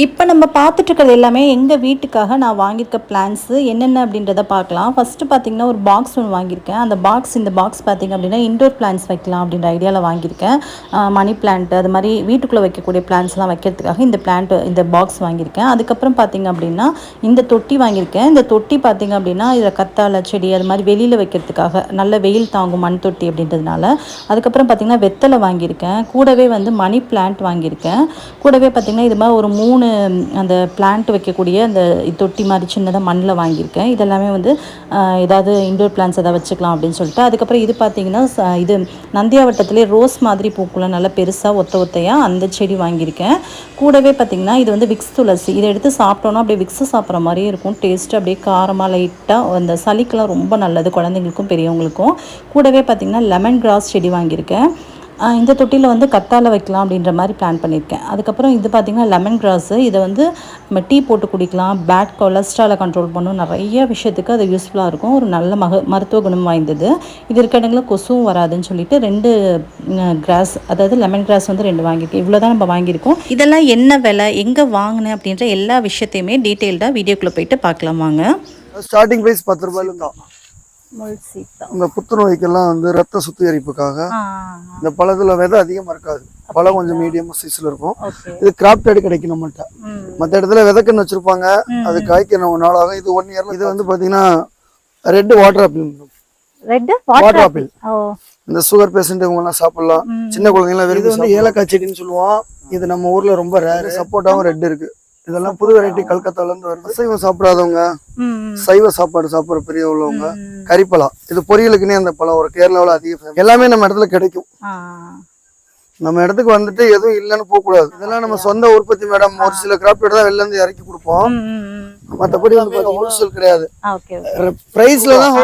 இப்போ நம்ம பார்த்துட்டுருக்கிறது எல்லாமே எங்கள் வீட்டுக்காக நான் வாங்கியிருக்க பிளான்ஸு என்னென்ன அப்படின்றத பார்க்கலாம். ஃபஸ்ட்டு பார்த்தீங்கன்னா ஒரு பாக்ஸ் ஒன்று வாங்கியிருக்கேன். அந்த பாக்ஸ் இந்த பாக்ஸ் பார்த்தீங்க அப்படின்னா இண்டோர் பிளான்ஸ் வைக்கலாம் அப்படின்ற ஐடியாவில் வாங்கியிருக்கேன். மணி பிளான்ட் அது மாதிரி வீட்டுக்குள்ளே வைக்கக்கூடிய பிளான்ஸ்லாம் வைக்கிறதுக்காக இந்த பிளான்ட் இந்த பாக்ஸ் வாங்கியிருக்கேன். அதுக்கப்புறம் பார்த்திங்க அப்படின்னா இந்த தொட்டி வாங்கியிருக்கேன். இந்த தொட்டி பார்த்திங்க அப்படின்னா இதில் கத்தாழை செடி அது மாதிரி வெளியில் வைக்கிறதுக்காக நல்ல வெயில் தாங்கும் மண் தொட்டி அப்படின்றதுனால. அதுக்கப்புறம் பார்த்தீங்கன்னா வெத்தலை வாங்கியிருக்கேன். கூடவே வந்து மணி பிளான்ட் வாங்கியிருக்கேன். கூடவே பார்த்திங்கன்னா இது மாதிரி ஒரு மூணு அந்த பிளான்ட் வைக்கக்கூடிய அந்த தொட்டி மாதிரி சின்னதாக மண்ணில் வாங்கியிருக்கேன். இதெல்லாமே வந்து ஏதாவது இன்டோர் பிளான்ஸ் எதாவது வச்சுக்கலாம் அப்படின்னு சொல்லிட்டு. அதுக்கப்புறம் இது பார்த்தீங்கன்னா இது நந்தியாவட்டத்திலே ரோஸ் மாதிரி பூக்குள்ள நல்லா பெருசாக ஒத்த ஒத்தையாக அந்த செடி வாங்கியிருக்கேன். கூடவே பார்த்தீங்கன்னா இது வந்து விக்ஸ் துளசி. இதை எடுத்து சாப்பிட்டோன்னா அப்படியே விக்ஸ் சாப்பிட்ற மாதிரியே இருக்கும். டேஸ்ட்டு அப்படியே காரமாக லைட்டாக அந்த சளிக்கெலாம் ரொம்ப நல்லது குழந்தைங்களுக்கும் பெரியவங்களுக்கும். கூடவே பார்த்தீங்கன்னா லெமன் கிராஸ் செடி வாங்கியிருக்கேன். இந்த தொட்டியில் வந்து கத்தால வைக்கலாம் அப்படின்ற மாதிரி பிளான் பண்ணியிருக்கேன் அதுக்கப்புறம் இது பார்த்திங்கன்னா லெமன் கிராஸு இதை வந்து நம்ம டீ போட்டு குடிக்கலாம். பேட் கொலஸ்ட்ராலை கண்ட்ரோல் பண்ணும். நிறைய விஷயத்துக்கு அது யூஸ்ஃபுல்லாக இருக்கும். ஒரு நல்ல மக மருத்துவ குணம் வாய்ந்தது. இது இருக்க இடங்களில் கொசுவும் வராதுன்னு சொல்லிட்டு ரெண்டு கிராஸ் அதாவது லெமன் கிராஸ் வந்து ரெண்டு வாங்கியிருக்கேன். இவ்வளோ தான் நம்ம வாங்கியிருக்கோம். இதெல்லாம் என்ன விலை? எங்கே வாங்கினேன் அப்படின்ற எல்லா விஷயத்தையுமே டீட்டெயில்டாக வீடியோக்குள்ளே போயிட்டு பார்க்கலாம் வாங்க. ஸ்டார்டிங் ப்ரைஸ் பத்து ரூபாயிலும் தான் இந்த புத்துநோய்க்கெல்லாம் வந்து ரத்த சுத்திகரிப்புக்காக இந்த பழத்துல விதை அதிகமாக இருக்காது. பழம் கொஞ்சம் மீடியம் சைஸ்ல இருக்கும். இது கிராப்டட் கிடைக்கும் நம்மள்ட்ட. மற்ற இடத்துல விதைக்கன்னு வச்சிருப்பாங்க. அது காய்க்க நம்ம நாளாகும் இது ஒன் இயர்ல இது வந்து பாத்தீங்கன்னா red water apple red water apple இந்த சுகர் பேஷண்ட் இவங்க எல்லாம் சாப்பிடலாம் சின்ன குழந்தைங்களாம் இது வந்து ஏலக்காய் செடின்னு சொல்லுவோம். இது நம்ம ஊர்ல ரொம்ப ரேர் சப்போட்டாவும் ரெட் இருக்கு. இதெல்லாம் புது வெரைட்டி கல்கத்தால இருந்து வருது. அசைவம் சாப்பிடாதவங்க சைவ சாப்பாடு சாப்பிட்ற பெரிய உள்ளவங்க கறிப்பழம் இது பொரியலுக்குன்னே அந்த பழம் ஒரு கேரளாவில் அதிக. எல்லாமே நம்ம இடத்துல கிடைக்கும். நம்ம இடத்துக்கு வந்துட்டு எதுவும் இல்லைன்னு போகக்கூடாது. இதெல்லாம் நம்ம சொந்த உற்பத்தி மேடம் ஒரு சில கிராப்டட் தான் வெளில இருந்து இறக்கி கொடுப்போம். மற்றபடி வந்து ஹோல்சேல் கிடையாது. பிரைஸ்ல தான்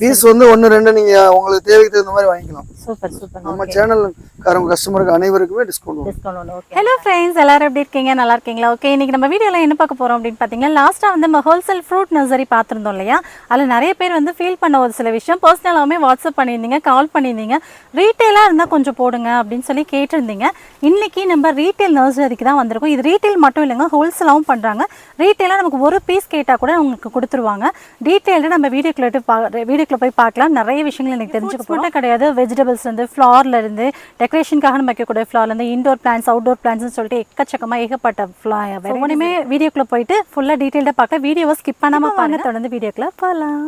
பீஸ் வந்து ஒன்று ரெண்டு நீங்க உங்களுக்கு தேவைக்கு தகுந்த மாதிரி வாங்கிக்கலாம். சூப்பர் சூப்பர் நம்ம சேனல்காரங்க கஸ்டமருக்கு அனைவருக்குமே discount discount okay hello friends எல்லாரும் எப்படி இருக்கீங்க? நல்லா இருக்கீங்களா? ஓகே இன்னைக்கு நம்ம வீடியோவில் என்ன பார்க்க போறோம் அப்படின்னு பார்த்தீங்கன்னா லாஸ்ட்டாக வந்து நம்ம ஹோல்சேல் ஃப்ரூட் நர்சரி பார்த்துருந்தோம் இல்லையா? அதில் நிறைய பேர் வந்து ஃபீல் பண்ண ஒரு சில விஷயம். பர்சனலாகவுமே வாட்ஸ்அப் பண்ணியிருந்தீங்க கால் பண்ணியிருந்தீங்க. ரீட்டெயிலாக இருந்தால் கொஞ்சம் போடுங்க அப்படின்னு சொல்லி கேட்டிருந்தீங்க. இன்னைக்கு நம்ம ரீட்டைல் நர்சரிக்கு தான் வந்திருக்கோம். இது ரீட்டைல் மட்டும் இல்லைங்க ஹோல்சேலாகவும் பண்ணுறாங்க ரீட்டெயிலாக நமக்கு ஒரு பீஸ் கேட்டால் கூட உங்களுக்கு கொடுத்துருவாங்க. டீட்டெயில்டு நம்ம வீடியோக்குள்ள பா வீடியோக்குள்ள போய் பார்க்கலாம். நிறைய விஷயங்கள் எனக்கு தெரிஞ்சுக்க மட்டும் கிடையாது. வெஜிடபிள்ஸ் இருந்து ஃப்ளார்ல இருந்து டெக்கரேஷனுக்காக நம்ம வைக்கக்கூடிய ஃப்ளார்ல இருந்து இண்டோர் பிளான்ஸ் அவுட்டோர் பிளான்ஸ்னு சொல்லிட்டு எக்கச்சக்கமா ஏகப்பட்ட ஃப்ளா ஒவ்வொன்றுமே வீடியோக்குள்ள போயிட்டு ஃபுல்லாக டீட்டெயில்டாக பார்க்க வீடியோவை ஸ்கிப் பண்ணாம பாருங்க. தொடர்ந்து வீடியோக்குள்ள போகலாம்.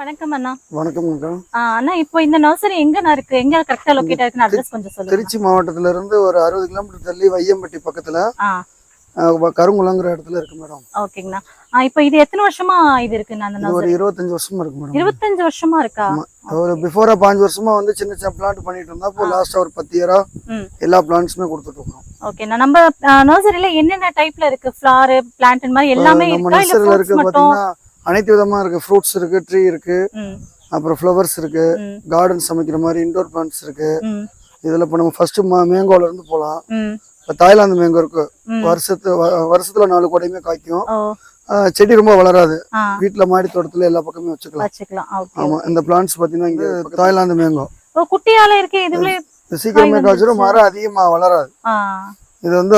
வணக்கம் அண்ணா. வணக்கம் அண்ணா இப்போ இந்த நர்சரி எங்கண்ணா இருக்கு? எங்க கரெக்டா லொக்கேட் இருக்குன்னு அட்ரஸ் கொஞ்சம் சொல்லுங்க திருச்சி மாவட்டத்துல இருந்து ஒரு அறுபது கிலோமீட்டர் தள்ளி வையம்பட்டி பக்கத்துல கருங்குளங்கிற இடத்துல இருக்கு மேடம். ஓகேங்கண்ணா. இப்போ இது எத்தனை வருஷமா இது இருக்குண்ணா அந்த ஒரு இருபத்தஞ்சு வருஷமா இருக்கு மேடம். இருபத்தஞ்சு வருஷமா இருக்கா. ஒரு பிஃபோரா பாஞ்சு வருஷமா வந்து சின்ன சின்ன பிளான்ட் பண்ணிட்டு இருந்தா இப்போ லாஸ்டா ஒரு பத்து இயரா எல்லா பிளான்ட்ஸுமே கொடுத்துட்டு இருக்கோம். ஓகேண்ணா. நம்ம நர்சரியில என்னென்ன டைப்ல இருக்கு? ஃப்ளார் பிளான்ட் மாதிரி எல்லாமே நம்ம நர்சரியில இருக்கு பாத்தீங்கன்னா அனைத்து விதமா இருக்கு. ஃப்ரூட்ஸ் இருக்கு ட்ரீ இருக்கு அப்புறம் ஃப்ளவர்ஸ் இருக்கு. கார்டன் சமைக்கிற மாதிரி இண்டோர் பிளான்ட்ஸ் இருக்கு. இதுல இப்போ நம்ம ஃபர்ஸ்ட் மேங்கோல இருந்து போலாம். இப்போ தாய்லாந்து மேங்கோ இருக்கு. வருஷத்து வருஷத்துல நாலு கூடையுமே காய்க்கும். செடி ரொம்ப வளராது. வீட்டுல மாடி தோட்டத்துல எல்லா பக்கமே வச்சுக்கலாம். ஆமா இந்த பிளான்ட்ஸ் பாத்தீங்கன்னா இங்க தாய்லாந்து மேங்கோ. குட்டியால இருக்கு இதுல சீக்கிரமே காய்ச்சிடும் மரம் அதிகமா வளராது. இது வந்து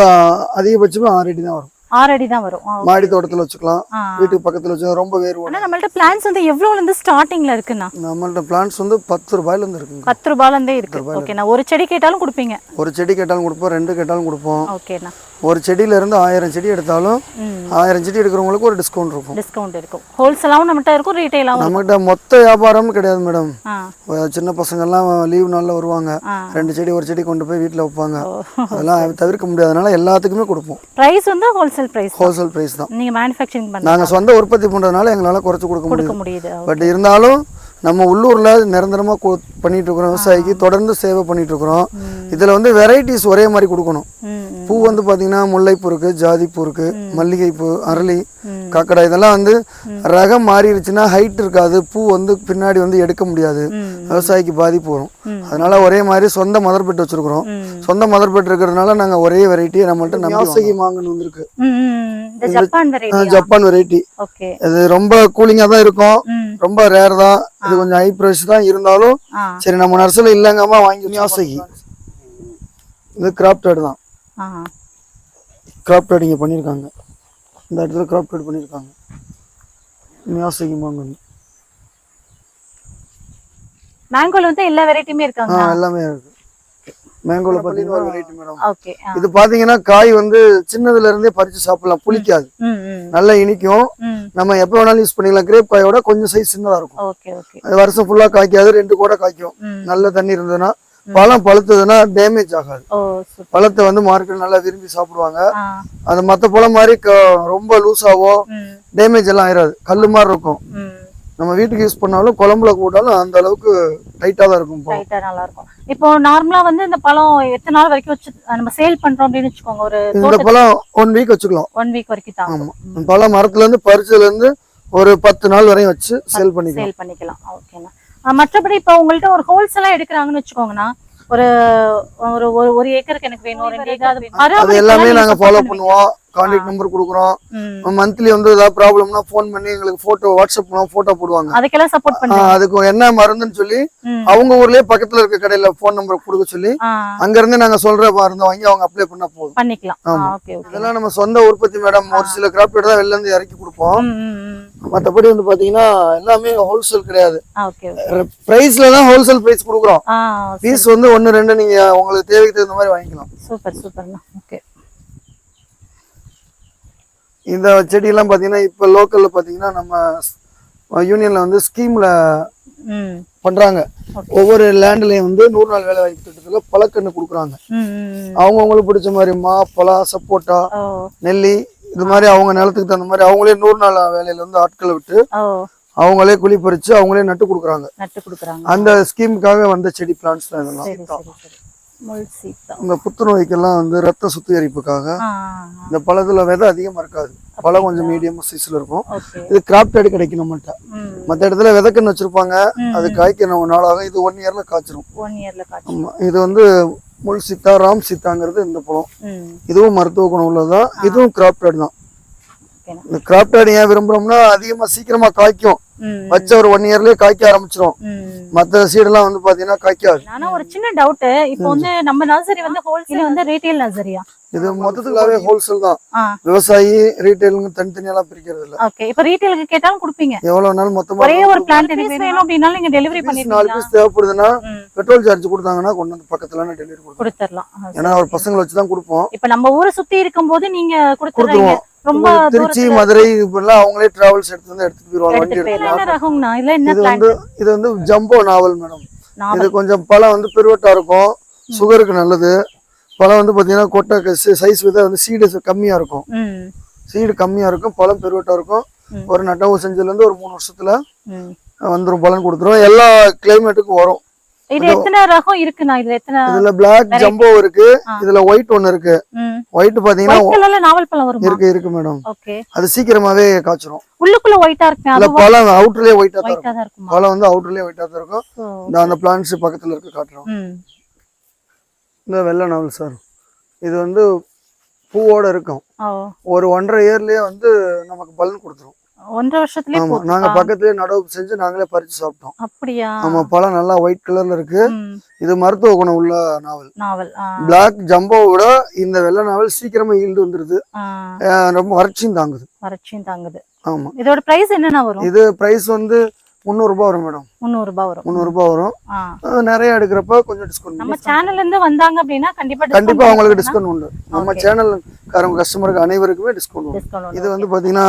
அதிகபட்சமே ஆறு அடி தான் வரும். ஆறு அடி தான் வரும். மாடி தோட்டத்துல வச்சுக்கலாம். வீட்டுக்கு பக்கத்துல வச்சு ரொம்ப வேர் ஆனா நம்மள்ட்ட பிளான்ஸ் வந்து எவ்வளவுல இருந்து ஸ்டார்டிங்ல இருக்குண்ணா நம்மள்ட்ட பிளான்ட்ஸ் வந்து பத்து ரூபாயில இருந்து இருக்குங்க. பத்து ரூபாயில இருந்தே இருக்கு. ஓகேண்ணா ஒரு செடி கேட்டாலும் கொடுப்பீங்க. ஒரு செடி கேட்டாலும் கொடுப்போம் ரெண்டு கேட்டாலும் கொடுப்போம். ஓகேண்ணா ஒரு செடியில இருந்து ஆயிரம் செடி எடுத்தாலும் ஆயிரம் செடி எடுக்கிறவங்களுக்கு ஒரு டிஸ்கவுண்ட் இருக்கும். டிஸ்கவுண்ட் இருக்கும். ஹோல்சேலாவும் நம்மகிட்ட இருக்கும் ரீட்டைலாவும் நம்மகிட்ட மொத்த வியாபாரம் கிடையாது மேடம் சின்ன பசங்கெல்லாம் லீவ் நாளில் வருவாங்க. ரெண்டு செடி ஒரு செடி கொண்டு போய் வீட்டில் வைப்பாங்க. அதெல்லாம் தவிர்க்க முடியாதனால எல்லாத்துக்குமே கொடுப்போம். பிரைஸ் வந்து ஹோல்சேல் பிரைஸ் ஹோல்சேல் ப்ரைஸ் தான். நீங்க மேனுஃபேக்சரிங் நாங்கள் சொந்த உற்பத்தி பண்ணுறதுனால எங்களால் குறைச்சி கொடுக்க முடியும் முடியுது. பட் இருந்தாலும் நம்ம உள்ளூரில் நிரந்தரமாக பண்ணிட்டு இருக்கிறோம் விவசாயிக்கு தொடர்ந்து சேவை பண்ணிட்டு இருக்கிறோம் இதில் வந்து வெரைட்டிஸ் ஒரே மாதிரி கொடுக்கணும். பூ வந்து பார்த்தீங்கன்னா முல்லைப்பூ இருக்கு ஜாதிப்பூ இருக்கு மல்லிகைப்பூ அரளி. காக்கடா இதெல்லாம் வந்து ரகம் மாறிடுச்சுன்னா ஹைட் இருக்காது பூ வந்து பின்னாடி வந்து எடுக்க முடியாது. விவசாயிக்கு பாதிப்பு வரும். அதனால ஒரே மாதிரி சொந்த மதர் பெட் வச்சிருக்கிறோம். சொந்த மதர் பெட் இருக்கிறதுனால நாங்க ஒரே வெரைட்டியை நம்மள்ட்ட நம்பி மாங்கன்னு வந்திருக்கு. Japan variety Japan variety okay. இது ரொம்ப கூலிங்கா தான் இருக்கும். ரொம்ப ரேர் தான். இது கொஞ்சம் ஹை ப்ரைஸ் தான் இருந்தாலும் சரி நம்ம நர்சரியில் இல்லைங்கம்மா வாங்கி மியாசகி இது கிராப்டட் தான். ஆ. கிராப் கட் இங்கே பண்ணியிருக்காங்க இந்த இடத்துல கிராப் கட் பண்ணியிருக்காங்க மியாசகி மாங்கன்னு மேங்கோல வந்து எல்லா வெரைட்டியுமே ஆ இருக்காங்க எல்லாமே இருக்கு. மேங்கோல பார்த்தீங்கன்னா வெரைட்டி மேடம் ஓகே இது பாத்தீங்கன்னா காய் வந்து சின்னதுல இருந்தே பறிச்சு சாப்பிடலாம் புளிக்காது. நல்லா இனிக்கும். ம். நம்ம எப்போ வேணாலும் யூஸ் பண்ணிக்கலாம். கிரேப் காயோட கொஞ்சம் சைஸ் சின்னதா இருக்கும். ஓகே ஓகே அது வருஷம் ஃபுல்லா காய்க்காது ரெண்டு கூட காய்க்கும். ம். நல்ல தண்ணி இருந்ததுன்னா பழம் பழுத்ததுன்னா டேமேஜ் ஆகாது. Oh super. பழத்தை வந்து மார்க்கெட் நல்லா விரும்பி சாப்பிடுவாங்க. அது மத்த பழம் மாதிரி ரொம்ப லூஸாவோ டேமேஜ் எல்லாம் ஆயிராது. கல்லு மாதிரி இருக்கும். ம். நம்ம வீட்டுக்கு யூஸ் பண்ணாலும் குழம்புல போட்டாலும் அந்த அளவுக்கு டைட்டா தான் இருக்கும் ரைட்டா நல்லா இருக்கும் இப்போ நார்மலா வந்து இந்த பழம் எத்தனை நாள் வரைக்கும் வச்சு நம்ம சேல் பண்றோம் அப்படின்னு வச்சுக்கோங்க. ஒரு இந்த பழம் ஒன் வீக் வச்சுக்கலாம். ஒன் வீக் வரைக்கும் தான். ஆமா. பழம் மரத்துல இருந்து பறிச்சதுல இருந்து ஒரு பத்து நாள் வரையும் வச்சு சேல் பண்ணிக்கலாம். சேல் பண்ணிக்கலாம். ஓகேண்ணா மற்றபடி இப்போ உங்கள்ட்ட ஒரு ஹோல்சேலா எடுக்கிறாங்கன்னு வச்சுக்கோங்கண்ணா. ஒரு ஒரு ஒரு ஒரு ஏக்கருக்கு எனக்கு வேணும் ரெண்டு ஏக்கர் அது எல்லாமே நாங்க ஃபாலோ பண்ணுவோம். கான்டாக்ட் நம்பர் கொடுக்குறோம். மந்த்லி வந்து ஏதாவது ப்ராப்ளம்னா ஃபோன் பண்ணி எங்களுக்கு போட்டோ வாட்ஸ்அப் பண்ணுவோம் போட்டோ போடுவாங்க. அதுக்கெல்லாம் சப்போர்ட் ஆ, பண்ணுங்க. அதுக்கு என்ன மருந்துன்னு சொல்லி. அவங்க ஊர்லயே பக்கத்துல இருக்க கடையில ஃபோன் நம்பர் கொடுக்க சொல்லி அங்க இருந்து நாங்க சொல்ற மருந்து வாங்கி அவங்க அப்ளை பண்ணா போதும். பண்ணிக்கலாம். இதெல்லாம் நம்ம சொந்த உற்பத்தி மேடம் ஒரு சில கிராஃப்ட் தான் வெளில இருந்து இறக்கி கொடுப்போம். மத்தபடி வந்து பாத்தீங்கன்னா எல்லாமே ஹோல்சேல் கிடையாது. பிரைஸ்ல தான் ஹோல்சேல் பிரைஸ் கொடுக்குறோம். பீஸ் வந்து ஒன்னு ரெண்டு நீங்க உங்களுக்கு தேவைக்கு தகுந்த மாதிரி வாங்கிக்கலாம். சூப்பர் சூப்பர்ண்ணா. ஓகே இந்த செடியெல்லாம் பாத்தீங்கன்னா இப்ப லோக்கல்ல பாத்தீங்கன்னா நம்ம யூனியன்ல வந்து ஸ்கீம்ல பண்றாங்க. ஒவ்வொரு லேண்ட்லயும் வந்து நூறு நாள் வேலை வாய்ப்பு திட்டத்துல பழக்கன்னு கொடுக்குறாங்க. அவங்கவுங்களுக்கு பிடிச்ச மாதிரி மா பலா சப்போட்டா நெல்லி இது மாதிரி அவங்க நிலத்துக்கு தகுந்த மாதிரி அவங்களே நூறு நாள் வேலையில வந்து ஆட்களை விட்டு அவங்களே குழி பறிச்சு அவங்களே நட்டு கொடுக்குறாங்க. நட்டு கொடுக்குறாங்க. அந்த ஸ்கீமுக்காக வந்த செடி பிளான்ஸ் தான் இதெல்லாம். முள் சீத்தா இந்த புத்துநோய்க்கெல்லாம் வந்து ரத்த சுத்திகரிப்புக்காக இந்த பழத்துல விதை அதிகமா இருக்காது. பழம் கொஞ்சம் மீடியம் சைஸ்ல இருக்கும். இது கிராப்டட் கிடைக்கும் நம்மள்ட்ட. ம். மற்ற இடத்துல விதைக்கன்னு வச்சிருப்பாங்க. அது காய்க்க நம்ம நாளாகும் இது ஒன் இயர்ல காய்ச்சிரும். ஒன் இயர்ல இது வந்து முள் சித்தா ராம் சித்தாங்கிறது இந்த பழம். இதுவும் மருத்துவ குணம் உள்ளதுதான் இதுவும் கிராப்டட் தான். இந்த கிராப்டட் ஏன் விரும்புறோம்னா அதிகமா சீக்கிரமா காய்க்கும். வச்ச ஒரு ஒன் இயர்லயே காய்க்க ஆரம்பிச்சிரும். ம். மற்ற சீடெல்லாம் வந்து பாத்தீங்கன்னா காய்க்காது. ஆனா ஒரு சின்ன டவுட் இப்போ வந்து நம்ம நர்சரி வந்து ஹோல்சேல் வந்து ரீட்டைல் நர்சரியா இது மொத்தத்துலாவே ஹோல்சேல் தான். விவசாயி ரீட்டைலுங்க தனித்தனியெல்லாம் பிரிக்கிறது இல்ல ஓகே இப்போ ரீட்டைலுக்கு கேட்டாலும் கொடுப்பீங்க? எவ்வளவு நாள் மொத்தமா ஒரே ஒரு பிளான்ட் வேணும் அப்படின்னாலும் நீங்க டெலிவரி piece நாலு பீஸ் தேவைப்படுதுன்னா பெட்ரோல் சார்ஜ் கொடுத்தாங்கன்னா கொண்டு வந்து பக்கத்துல டெலிவரி ஆ, ஏன்னா ஒரு பசங்களை வச்சு தான் கொடுப்போம். இப்ப நம்ம ஊரை சுத்தி இருக்கும்போது நீங்க கொடுத்துறீங்க கொடுத்துருவோம். ரொம்ப திருச்சி மதுரை இப்பெல்லாம் அவங்களே டிராவல்ஸ் எடுத்து வந்து எடுத்துட்டு போயிருவாங்க வண்டி எடுத்து இது வந்து இது வந்து ஜம்போ நாவல் மேடம் இது கொஞ்சம் பழம் வந்து பெருவட்டா இருக்கும். சுகருக்கு நல்லது. பழம் வந்து பாத்தீங்கன்னா கொட்டை சைஸ் வித வந்து சீடு கம்மியா இருக்கும். சீடு கம்மியா இருக்கும் பழம் பெருவட்டா இருக்கும். ஒரு நட்டவு செஞ்சதுல இருந்து ஒரு மூணு வருஷத்துல ம். வந்துரும் பலன் கொடுத்துரும். எல்லா கிளைமேட்டுக்கும் வரும். இது எத்தனை ரகம் இருக்குண்ணா இதுல எத்தனை இதுல பிளாக். ஜம்போ இருக்கு. இதுல ஒயிட் ஒன்னு இருக்கு. ஒயிட் பாத்தீங்கன்னா நாவல் பழம் வருமா? இருக்கு இருக்கு மேடம் ஓகே அது சீக்கிரமாவே காய்ச்சிரும். உள்ளுக்குள்ள ஒயிட்டா இருக்கு இல்ல அது பழம் அவுட்டர்லயே ஒயிட்டா தான் இருக்கும். பழம் வந்து அவுட்டர்லயே ஒயிட்டா தான் இருக்கும். இந்த அந்த பிளான்ஸ் பக்கத்துல இருக்கு காட்டுறோம். இந்த வெள்ளை நாவல் சார் இது வந்து பூவோட இருக்கும். ஒரு ஒன்றரை இயர்லயே வந்து நமக்கு பலன் கொடுத்துரும். ஒன்றரை வருஷத்துலயே ஆமா. நாங்க பக்கத்துலயே நடவு செஞ்சு நாங்களே பறிச்சு சாப்பிட்டோம். அப்படியா? ஆமா பழம் நல்லா ஒயிட் கலர்ல இருக்கு. இது மருத்துவ குணம் உள்ள நாவல். நாவல் பிளாக் ஜம்போவை விட இந்த வெள்ளை நாவல் சீக்கிரமா ஈல்டு வந்துருது. ரொம்ப வறட்சியும் தாங்குது. வறட்சியும் தாங்குது. ஆமா. இதோட பிரைஸ் என்னன்னா வரும்? இது பிரைஸ் வந்து முந்நூறு ரூபாய் வரும் மேடம் முந்நூறு ரூபாய் வரும். முந்நூறு ரூபாய் வரும் நிறைய எடுக்கிறப்ப கொஞ்சம் டிஸ்கவுண்ட் நம்ம சேனல்ல இருந்து வந்தாங்க அப்படின்னா கண்டிப்பா கண்டிப்பா அவங்களுக்கு டிஸ்கவுண்ட் உண்டு. நம்ம சேனல் கஸ்டமருக்கு அனைவருக்குமே டிஸ்கவுண்ட் இது வந்து பாத்தீங்கன்னா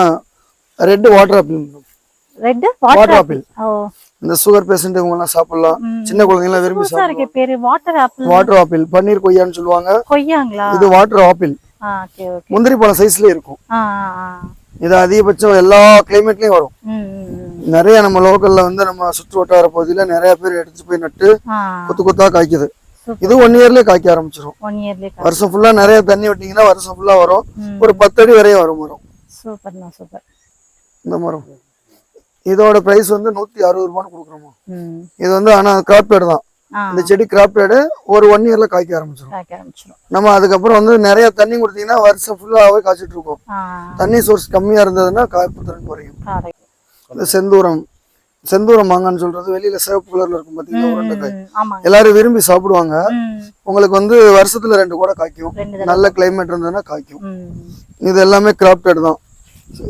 red water apple red water apple oh. இந்த சுகர் பேஷண்ட் இவங்க எல்லாம் சாப்பிடலாம். சின்ன குழந்தைங்க எல்லாம் விரும்பி சாப்பிடலாம். பேரு வாட்டர் ஆப்பிள் வாட்டர் ஆப்பிள் பன்னீர் கொய்யான்னு சொல்லுவாங்க. கொய்யாங்களா? இது வாட்டர் ஆப்பிள் ஆ ஓகே ஓகே முந்திரி பழம் சைஸ்ல இருக்கும். இது அதிகபட்சம் எல்லா கிளைமேட்லயும் வரும். நிறைய நம்ம லோக்கல்ல வந்து நம்ம சுற்று வட்டார பகுதியில நிறைய பேர் எடுத்துட்டு போய் நட்டு கொத்து கொத்தா காய்க்குது. இது ஒன் இயர்லயே காய்க்க ஆரம்பிச்சிடும் வருஷம் ஃபுல்லா நிறைய தண்ணி விட்டீங்கன்னா வருஷம் ஃபுல்லா வரும். ஒரு பத்து அடி வரையும் வரும் மரம். சூப்பர்ண்ணா சூப்பர். இந்த மரம். இதோட பிரைஸ் வந்து நூத்தி அறுபது ரூபான்னு கொடுக்குறோமா. இது வந்து ஆனா கிராப்டட் தான். இந்த செடி கிராப்டட் ஒரு ஒன் இயர்ல காய்க்க ஆரம்பிச்சிடும் நம்ம அதுக்கப்புறம் வந்து நிறைய தண்ணி கொடுத்தீங்கன்னா வருஷம் ஃபுல்லாவே காய்ச்சிட்டு இருக்கோம். தண்ணி சோர்ஸ் கம்மியா இருந்ததுன்னா காய்ப்பு திறன் குறையும் இந்த செந்தூரம் செந்தூரம் மாங்கான்னு சொல்றது வெளியில சிவப்பு கலர்ல இருக்கும் பாத்தீங்களா உருண்டைக்காய் ம், ஆமாங்க. எல்லாரும் விரும்பி சாப்பிடுவாங்க. உங்களுக்கு வந்து வருஷத்துல ரெண்டு கூட காய்க்கும். ரெண்டு நல்ல கிளைமேட் இருந்ததுன்னா காய்க்கும். இது எல்லாமே கிராப்டட் தான்.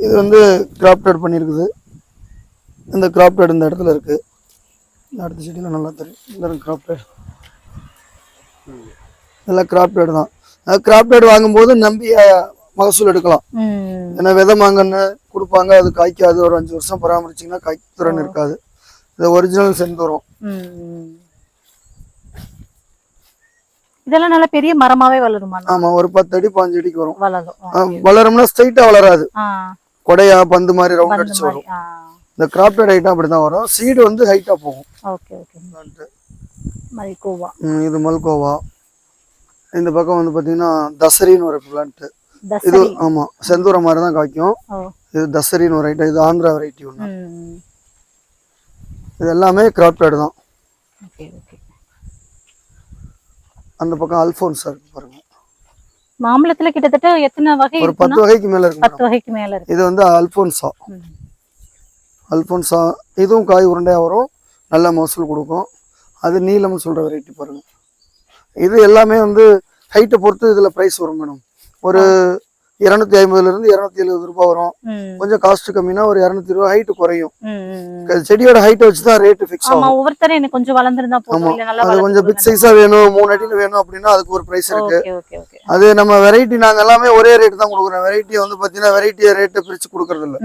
இது வந்து கிராப்டட் பண்ணியிருக்குது. இந்த கிராப்டட் இந்த இடத்துல இருக்கு. இந்த அடுத்த செடியில் நல்லா தெரியும். இந்த கிராப்டட் இதெல்லாம் கிராப்டட் தான். கிராப்டட் வாங்கும்போது நம்பி மகசூல் எடுக்கலாம். ஏன்னா விதை மாங்கன்னு கொடுப்பாங்க. அது காய்க்காது. ஒரு அஞ்சு வருஷம் பராமரிச்சிங்கன்னா காய்த்திறன் இருக்காது. இது ஒரிஜினல் செந்தூரம். இதெல்லாம் நல்ல பெரிய மரமாவே வளருமா? ஆமாம் ஒரு பத்து அடி பாஞ்சு அடிக்கு வரும். வளரும். வளரும்னா ஸ்ட்ரைட்டாக வளராது. கொடையா பந்து மாதிரி ரவுண்ட் அடிச்சு வரும். இந்த கிராப்டட் ஐட்டம் அப்படி தான் வரும். சீடு வந்து ஹைட்டாக போகும். Okay okay. மல்கோவா. இது மல்கோவா. இந்த பக்கம் வந்து பார்த்தீங்கன்னா தசரின்னு ஒரு பிளான்ட்டு இது ஆமாம் செந்தூரம் மாதிரி தான் காய்க்கும். இது தசரின்னு ஒரு ஐட்டம் இது ஆந்திரா வெரைட்டி ஒன்று இது எல்லாமே கிராப்டட் தான் ஓகே ஓகே. அந்த பக்கம் அல்ஃபோன்ஸா இருக்கு பாருங்க. மாம்பழத்துல கிட்டத்தட்ட எத்தனை வகை ஒரு பத்து வகைக்கு மேல இருக்கு பத்து வகைக்கு மேல இருக்கு. இது வந்து அல்ஃபோன்ஸா ம். அல்ஃபோன்ஸா இதுவும் காய் உருண்டையா வரும். நல்ல மகசூல் கொடுக்கும். அது நீலம்னு சொல்ற வெரைட்டி பாருங்க. இது எல்லாமே வந்து ஹைட்டை பொறுத்து இதுல பிரைஸ் வரும் மேடம் ஒரு இரநூத்தி ஐம்பதுல இருந்து இரநூத்தி எழுபது ரூபாய் வரும். கொஞ்சம் காஸ்ட் கம்மினா ஒரு இரநூத்தி ரூபாய் ஹைட் குறையும். செடியோட ஹைட்டை வச்சு தான் ரேட்டு ஃபிக்ஸ் ஆமா ஆகும். ஒவ்வொருத்தரும் எனக்கு கொஞ்சம் வளர்ந்துருந்தா ஆமா. அது கொஞ்சம் பிக் சைஸா வேணும் மூணு அடியில் வேணும் அப்படின்னா அதுக்கு ஒரு பிரைஸ் இருக்கு. அது நம்ம வெரைட்டி நாங்க எல்லாமே ஒரே ரேட் தான் கொடுக்குறோம். வெரைட்டி வந்து பாத்தீங்கன்னா வெரைட்டியை ரேட்டை பிரிச்சு கொடுக்கறது இல்ல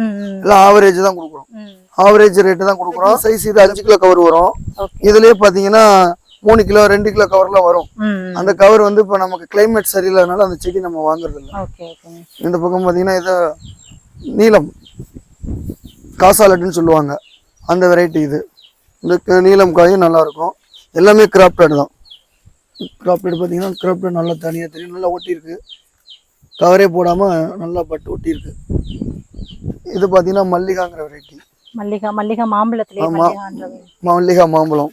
எல்லாம் ஆவரேஜ் தான் கொடுக்குறோம். ஆவரேஜ் ரேட்டு தான் கொடுக்குறோம். சைஸ் இது அஞ்சு கிலோ கவர் வரும் இதுலயே பாத்தீங்கன்னா மூணு கிலோ ரெண்டு கிலோ கவர்ல வரும். அந்த கவர் வந்து இப்போ நமக்கு கிளைமேட் சரியில்லாதனால அந்த செடி நம்ம வாங்குறது இல்ல இந்த பக்கம் பாத்தீங்கன்னா இது நீலம். காசாலட்டுன்னு சொல்லுவாங்க. அந்த வெரைட்டி இது. இந்த நீலம் காயும் நல்லா இருக்கும் எல்லாமே கிராப்டட் தான். கிராப்டட் பார்த்தீங்கன்னா கிராப்டட் நல்லா தனியாக தெரியும் நல்லா ஒட்டியிருக்கு. கவரே போடாமல் நல்லா பட்டு ஒட்டியிருக்கு. இது பார்த்தீங்கன்னா மல்லிகாங்கிற வெரைட்டி மல்லிகா மல்லிகா மாம்பழத்திலே மல்லிகா மாம்பழம்.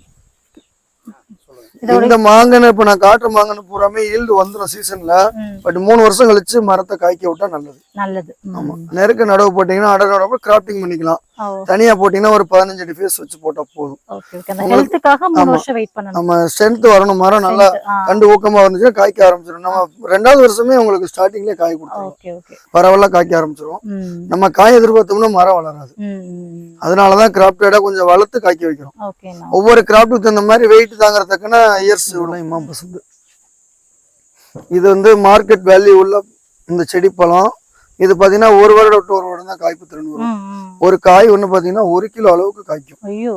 இந்த மாங்கன்னு இப்போ நான் காட்டுற மாங்கன்னு பூராமே ஈல்டு வந்துடும் சீசன்ல. பட் மூணு வருஷம் கழிச்சு மரத்தை காய்க்க விட்டா நல்லது. நல்லது. ஆமா. நெருக்க நடவு போட்டீங்கன்னா அடர் நடவு கிராப்டிங் பண்ணிக்கலாம். தனியா போட்டீங்கன்னா ஒரு பதினஞ்சு அடி ஃபேஸ் வச்சு போட்டா போதும். நம்ம ஸ்ட்ரென்த் வரணும். மரம் நல்லா கண்டு ஊக்கமா இருந்துச்சுன்னா காய்க்க ஆரம்பிச்சிடும் நம்ம ரெண்டாவது வருஷமே உங்களுக்கு ஸ்டார்டிங்லேயே காய் ஓகே பரவாயில்ல காய்க்க ஆரம்பிச்சிடும் நம்ம காய் எதிர்பார்த்தோம்னா மரம் வளராது. அதனாலதான் கிராப்டடா கொஞ்சம் வளர்த்து காய்க்க வைக்கிறோம். ஒவ்வொரு கிராப்டுக்கு தகுந்த மாதிரி வெயிட் தாங்கறதுக்குன்னா இயர்ஸ் இமாம் பசந்து. இது வந்து மார்க்கெட் வேல்யூ உள்ள இந்த செடி பழம் இது பாத்தீங்கன்னா ஒரு வருடம் விட்டு ஒரு வருடம் தான் காய்ப்பு திறன் வரும். ஒரு காய் ஒன்று பாத்தீங்கன்னா ஒரு கிலோ அளவுக்கு காய்க்கும். ஐயோ.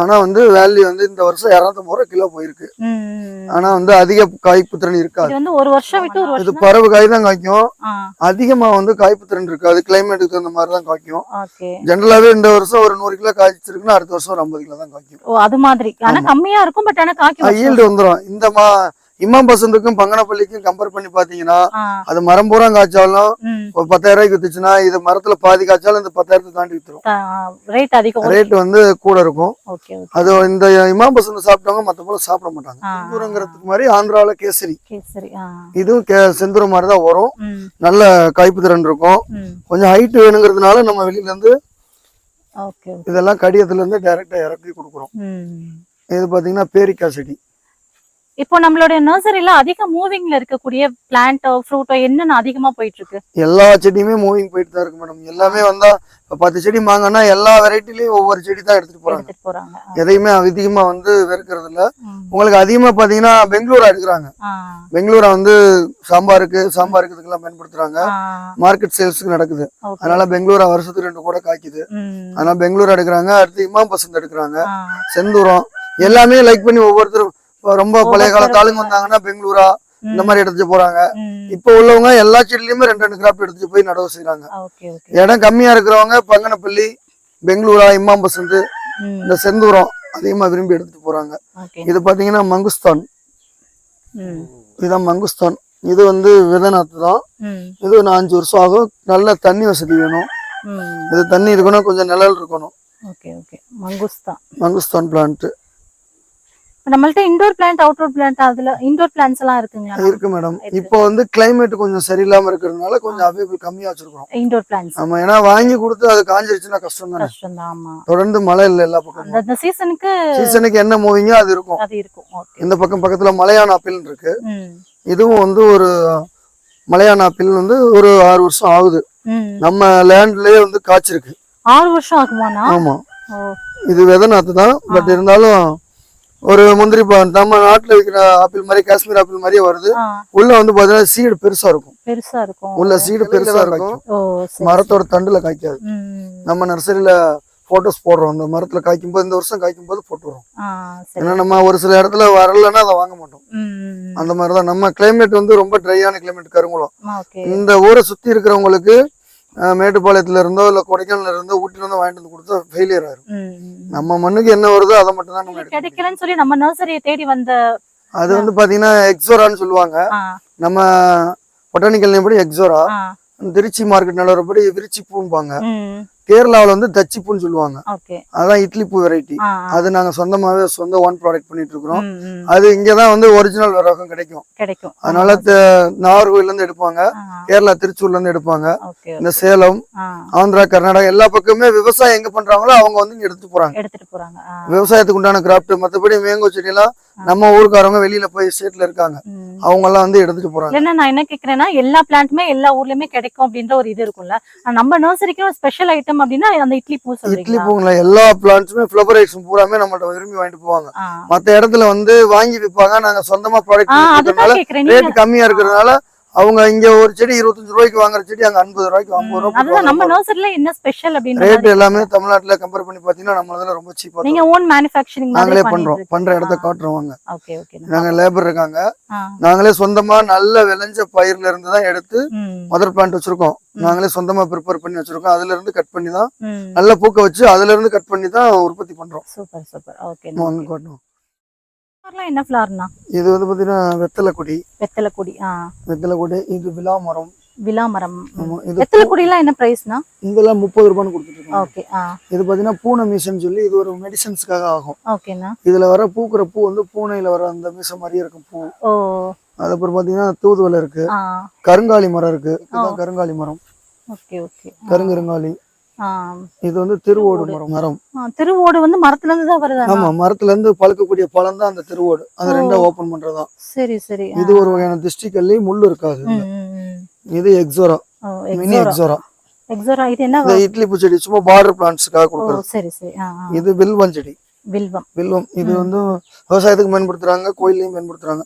ஆனா வந்து வேல்யூ வந்து இந்த வருஷம் இரநூத்தம்பது ரூபா கிலோ போயிருக்கு. ம், ம். ஆனா வந்து அதிக காய்ப்பு திறன் இருக்காது. ஒரு வருஷம் விட்டு இது பறவை காய் தான் காய்க்கும். அதிகமா வந்து காய்ப்பு திறன் இருக்காது. கிளைமேட்டுக்கு தகுந்த மாதிரி தான் காய்க்கும். ஓகே. ஜென்ரலாவே இந்த வருஷம் ஒரு நூறு கிலோ காய்ச்சிருக்குன்னா அடுத்த வருஷம் ஒரு ஐம்பது கிலோ தான் காய்க்கும். அது மாதிரி. ஆனா கம்மியா இருக்கும் பட் ஆனா காக்கி ஈல்டு வந்துடும் இந்த மா இமாம் பசந்துக்கும் பங்கனப்பள்ளிக்கும் கம்பேர் பண்ணி பாத்தீங்கன்னா அது மரம் பூரா காய்ச்சாலும் ஒரு பத்தாயிரம் ரூபாய்க்கு வித்துச்சுன்னா இது மரத்துல பாதி காய்ச்சாலும் இந்த பத்தாயிரத்தை தாண்டி வித்துரும். ரேட் அதிகம். ரேட் வந்து கூட இருக்கும். அது இந்த இமாம் பசந்து சாப்பிட்டவங்க மத்த போல சாப்பிட மாட்டாங்க. செந்தூரங்கிறதுக்கு மாதிரி ஆந்திராவில கேசரி. இதுவும் செந்தூரம் மாதிரி தான் வரும். நல்ல காய்ப்பு திறன் இருக்கும். கொஞ்சம் ஹைட் வேணுங்கிறதுனால நம்ம வெளியில இருந்து இதெல்லாம் கடியத்துல இருந்து டைரக்டா இறக்கி கொடுக்குறோம். இது பாத்தீங்கன்னா பேரிக்காய் செடி. இப்போ நம்மளுடைய நர்சரில அதிக மூவிங்ல இருக்கக்கூடிய பிளான்ட்டோ ஃப்ரூட்டோ என்னென்ன அதிகமா போயிட்டு இருக்கு எல்லா செடியுமே மூவிங் போயிட்டு தான் இருக்கு மேடம் எல்லாமே வந்தா பத்து செடி வாங்கன்னா எல்லா வெரைட்டிலயும் ஒவ்வொரு செடி தான் எடுத்துட்டு போறாங்க. போறாங்க. எதையுமே அதிகமா வந்து வெறுக்கிறது இல்ல. உங்களுக்கு அதிகமா பாத்தீங்கன்னா பெங்களூரா எடுக்கிறாங்க. பெங்களூரா வந்து சாம்பாருக்கு சாம்பாருக்கு இதுக்கெல்லாம் பயன்படுத்துறாங்க. மார்க்கெட் சேல்ஸ்க்கு நடக்குது. அதனால பெங்களூரா வருஷத்துக்கு ரெண்டு கூட காய்க்குது. அதனால பெங்களூரா எடுக்கிறாங்க அடுத்து இமாம் பசந்த் எடுக்கிறாங்க. செந்தூரம் எல்லாமே லைக் பண்ணி ஒவ்வொருத்தரும் ரொம்ப பழைய காலத்து ஆளுங்க வந்தாங்கன்னா பெங்களூரா இந்த மாதிரி எடுத்துட்டு போறாங்க. இப்போ உள்ளவங்க எல்லா செடியிலயுமே ரெண்டு ரெண்டு கிராப் எடுத்துட்டு போய் நடவு ஓகே இடம் கம்மியா இருக்கிறவங்க பங்கனப்பள்ளி பெங்களூரா இமாம் பசந்த் இந்த செந்தூரம் அதிகமா விரும்பி எடுத்துட்டு போறாங்க. இது பாத்தீங்கன்னா மங்குஸ்தான். இதுதான் மங்குஸ்தான். இது வந்து விதநாத்து தான். இது ஒரு அஞ்சு வருஷம் ஆகும். நல்ல தண்ணி வசதி வேணும். இது தண்ணி இருக்கணும் கொஞ்சம் நிழல் இருக்கணும். Okay okay. மங்குஸ்தா மங்குஸ்தான் பிளான்ட் நம்மள்ட்ட இண்டோர் பிளான்ட் அவுட்டோர் பிளான்ட் அதுல இண்டோர் பிளான்ஸ் எல்லாம் இருக்குங்களா இருக்கு மேடம். இப்போ வந்து கிளைமேட் கொஞ்சம் சரியில்லாம இருக்கிறதுனால கொஞ்சம் அவைலபிள் கம்மியா வச்சிருக்கோம் இண்டோர் பிளான்ஸ் ஆமா ஏன்னா வாங்கி கொடுத்து அது காஞ்சிருச்சுன்னா கஷ்டம் தானே கஷ்டம் தான் ஆமா தொடர்ந்து மழை இல்லை எல்லா பக்கமும். அந்த சீசனுக்கு சீசனுக்கு என்ன மூவிங்கோ அது இருக்கும். அது இருக்கும் ஓகே இந்த பக்கம் பக்கத்துல மலையான் ஆப்பிள் இருக்கு. இதுவும் வந்து ஒரு மலையான் ஆப்பிள் வந்து ஒரு ஆறு வருஷம் ஆகுது. நம்ம லேண்ட்லயே வந்து காய்ச்சிருக்கு. ஆறு வருஷம் ஆகுமாண்ணா? ஆமா. இது விதை நாத்து தான் பட் இருந்தாலும் ஒரு முந்திரி பழம். நம்ம நாட்டுல விற்கிற ஆப்பிள் மாதிரி காஷ்மீர் ஆப்பிள் மாதிரியே வருது. உள்ள வந்து பாத்தீங்கன்னா சீடு பெருசா இருக்கும். பெருசா இருக்கும். உள்ள சீடு பெருசா இருக்கும் மரத்தோட தண்டுல காய்க்காது. நம்ம நர்சரியில போட்டோஸ் போடுறோம். அந்த மரத்துல காய்க்கும் போது இந்த வருஷம் காய்க்கும் போது சரி. ஏன்னா நம்ம ஒரு சில இடத்துல வரலன்னா அதை வாங்க மாட்டோம். அந்த மாதிரிதான். நம்ம கிளைமேட் வந்து ரொம்ப ட்ரையான கிளைமேட் கருங்குளம். ஓகே இந்த ஊரை சுத்தி இருக்கிறவங்களுக்கு மேட்டுப்பாளையத்துல இருந்தோ இல்ல கொடைக்கானல்ல இருந்தோ ஊட்டில இருந்தோ வாங்கிட்டு வந்து கொடுத்தா ஃபெயிலியர் ஆயிரும். நம்ம மண்ணுக்கு என்ன வருதோ அதை மட்டும் தான் நம்ம. கிடைக்கலன்னு சொல்லி நம்ம நர்சரியை தேடி வந்த அது வந்து பாத்தீங்கன்னா எக்ஸோரான்னு சொல்லுவாங்க. நம்ம பொட்டானிக்கல் நேம் படி எக்ஸோரா திருச்சி மார்க்கெட் நிலவரப்படி விரிச்சி பூம்பாங்க கேரளாவுல வந்து தச்சி பூன்னு சொல்லுவாங்க. அதான் இட்லி பூ வெரைட்டி அது நாங்க சொந்தமாவே சொந்த ஒன் ப்ராடக்ட் பண்ணிட்டு இருக்கிறோம். அது இங்கதான் வந்து ஒரிஜினல் ரகம் கிடைக்கும். கிடைக்கும். அதனால நாகர்கோயில்ல இருந்து எடுப்பாங்க. கேரளா திருச்சூர்ல இருந்து எடுப்பாங்க. இந்த சேலம் ஆந்திரா கர்நாடகா எல்லா பக்கமே விவசாயம் எங்க பண்றாங்களோ அவங்க வந்து இங்க எடுத்து போறாங்க. எடுத்துட்டு போறாங்க. விவசாயத்துக்கு உண்டான கிராஃப்ட் மத்தபடி மேங்கோ செடி எல்லாம் நம்ம ஊருக்காரவங்க வெளியில போய் ஸ்டேட்ல இருக்காங்க. அவங்க எல்லாம் வந்து எடுத்துட்டு போறாங்க. இல்லைன்னா நான் என்ன கேக்குறேன்னா எல்லா பிளான்ட்டுமே எல்லா ஊர்லயுமே கிடைக்கும் அப்படின்ற ஒரு இது இருக்கும்ல. நம்ம நர்சரிக்கு ஒரு ஸ்பெஷல் ஐட்டம் அப்படின்னா அந்த இட்லி பூ இட்லி பூங்களா எல்லா பிளான்ட்ஸுமே ஃபிளவரைட்ஸ் பூராமே நம்மள்ட்ட விரும்பி வாங்கிட்டு போவாங்க. மத்த இடத்துல வந்து வாங்கி விற்பாங்க நாங்க சொந்தமா ப்ராடக்ட் ரேட் கம்மியா இருக்கிறதுனால அவங்க இங்க ஒரு செடி இருபத்தஞ்சு ரூபாய்க்கு வாங்குற செடி அங்க ஐம்பது ரூபாய்க்கு ஐம்பது நம்ம ரூபாய் நர்சரில என்ன ஸ்பெஷல் அப்படின்னு ரேட் எல்லாமே தமிழ்நாட்டுல கம்பேர் பண்ணி பாத்தீங்கன்னா நம்மளதுல ரொம்ப சீப்பா நீங்க ஓன் மேனுஃபேக்சரிங் நாங்களே பண்றோம். பண்ற இடத்த காட்டுறோம் வாங்க. ஓகே ஓகே நாங்க லேபர் இருக்காங்க. நாங்களே சொந்தமா நல்ல விளைஞ்ச பயிர்ல இருந்து தான் எடுத்து மதர் பிளான்ட் வச்சிருக்கோம். நாங்களே சொந்தமா ப்ரிப்பேர் பண்ணி வச்சிருக்கோம். அதுல இருந்து கட் பண்ணி தான் நல்ல பூக்க வச்சு அதுல இருந்து கட் பண்ணி தான் உற்பத்தி பண்றோம். Super super. ஓகே வந்து காட்டுவோம். என்ன ஃபிளார்னா இது வந்து பாத்தீங்கன்னா வெத்தலை கொடி வெத்தலை கொடி ஆ. வெத்தலை கொடி இது விழா மரம் விலா மரம் வெத்தலை கொடியெல்லாம் என்ன பிரைஸ்னா இதெல்லாம் முப்பது ரூபான்னு கொடுத்துட்டு ஓகே இது பாத்தீங்கன்னா பூனை மீசன்னு சொல்லி இது ஒரு மெடிசன்ஸ்க்காக ஆகும். ஓகேண்ணா. இதுல வர பூக்குற பூ வந்து பூனையில வர அந்த மீச மாதிரியே இருக்கும் பூ. ஓ. அதுக்கப்புறம் பாத்தீங்கன்னா தூதுவளை இருக்கு. கருங்காலி மரம் இருக்கு. கருங்காலி மரம். Okay okay. கருங்கருங்காலி. இது வந்து திருவோடு மரம். மரம். திருவோடு வந்து மரத்துல இருந்து தான் வருதா? ஆமா மரத்துல இருந்து பழுக்கக்கூடிய பழம் தான் அந்த திருவோடு. அந்த ரெண்டா ஓபன் பண்றதுதான். சரி சரி. இது ஒரு வகையான திஷ்டி கல்லி முள்ளு இருக்காது. இது எக்ஸோரா மினி எக்ஸோரா எக்ஸோரா இது என்ன இட்லி பூச்செடி சும்மா பார்டர் பிளான்ட்ஸ்க்காக கொடுக்குறது. சரி சரி. இது வில்வம் செடி. வில்வம். வில்வம். இது வந்து விவசாயத்துக்கு பயன்படுத்துறாங்க கோயிலையும் பயன்படுத்துறாங்க.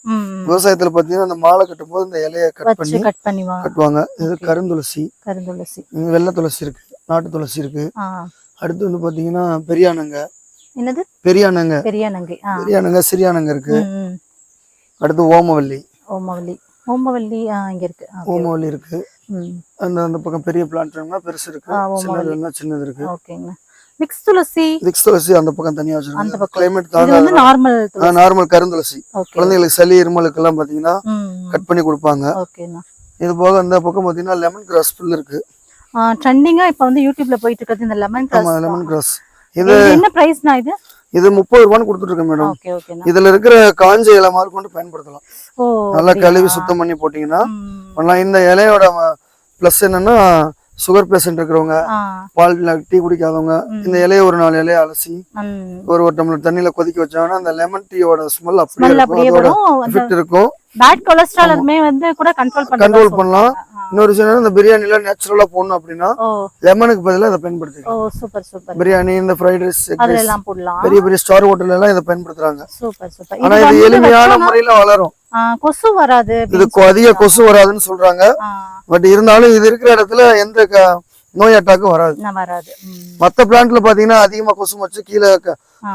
விவசாயத்துல பாத்தீங்கன்னா அந்த மாலை கட்டும் போது இந்த இலைய கட் பண்ணி கட் பண்ணி கட்டுவாங்க. இது கருந்துளசி. கருந்துளசி. வெள்ளை துளசி இருக்கு. நாட்டு துளசி இருக்கு. அடுத்து வந்து பாத்தீங்கன்னா பெரியானங்க. என்னது? பெரியானங்க. பெரிய நங்கை ஆ. பெரியானங்க சிறியானங்க இருக்கு. அடுத்து ஓமவல்லி. ஓமவல்லி. ஓமவல்லி இங்க இருக்கு. ஓமவல்லி இருக்கு. அந்த அந்த பக்கம் பெரிய பிளான்ட் வேணும்னா பெருசு இருக்கு. ஓமவல்லி. சின்னது இருக்கு. ஓகேங்க. மிக்ஸ் துளசி. விக்ஸ் துளசி அந்த பக்கம் தனியா அந்த வச்சிருக்காங்க பக்கம். கிளைமேட் இது வந்து தாங்க நார்மல் துளசி. நார்மல் கருந்துளசி. ஓகே. குழந்தைங்களுக்கு சளி இருமலுக்கு எல்லாம் பாத்தீங்கன்னா கட் பண்ணி கொடுப்பாங்க. ஓகேண்ணா இது போக அந்த பக்கம் பாத்தீங்கன்னா லெமன் கிராஸ் புல் இருக்கு. ட்ரெண்டிங்கா இப்ப வந்து யூடியூப்ல போயிட்டு இருக்கிறது இந்த லெமன் கிராஸ் லெமன் கிராஸ் இது என்ன பிரைஸ்னா இது? இது முப்பது ரூபான்னு கொடுத்துட்டு இருக்கேன் மேடம் இதுல இருக்கிற காஞ்ச இலை மாதிரி கொண்டு பயன்படுத்தலாம். நல்லா? கழுவி சுத்தம் பண்ணி போட்டீங்கன்னா. பண்ணலாம். இந்த இலையோட ப்ளஸ் என்னன்னா சுகர் பேஷண்ட் இருக்கிறவங்க பால் டீ குடிக்காதவங்க இந்த இலைய ஒரு நாலு இலைய அலசி. ஒரு ஒரு டம்ளர் தண்ணியில கொதிக்க வச்சாங்கன்னா அந்த லெமன் டீயோட ஸ்மெல் அப்படியே இருக்கும். அதோட எஃபெக்ட் இருக்கும். பேட் கொலஸ்ட்ராலுமே வந்து கூட கண்ட்ரோல் பண்ண கண்ட்ரோல் பண்ணலாம். இன்னொரு என்னன்னா, இந்த பிரியாணில நேச்சுரலா போடணும் அப்படின்னா ஓ. லெமனுக்கு பதிலா இதை ஓ பயன்படுத்திக்கலாம் சூப்பர் சூப்பர் பிரியாணி இந்த ஃப்ரைட் ரைஸ் அதுல எல்லாம் போடலாம். பெரிய பெரிய ஸ்டார் ஹோட்டல்ல எல்லாம் இதை பயன்படுத்துறாங்க. சூப்பர் சூப்பர் ஆனா இது எளிமையான முறையில வளரும். கொசு வராது இது அதிக கொசு வராதுன்னு சொல்றாங்க. பட் இருந்தாலும் இது இருக்கிற இடத்துல எந்த நோய் அட்டாக்கும் வராது. வராது. மத்த பிளான்ட்ல பாத்தீங்கன்னா அதிகமா கொசு வச்சு கீழே.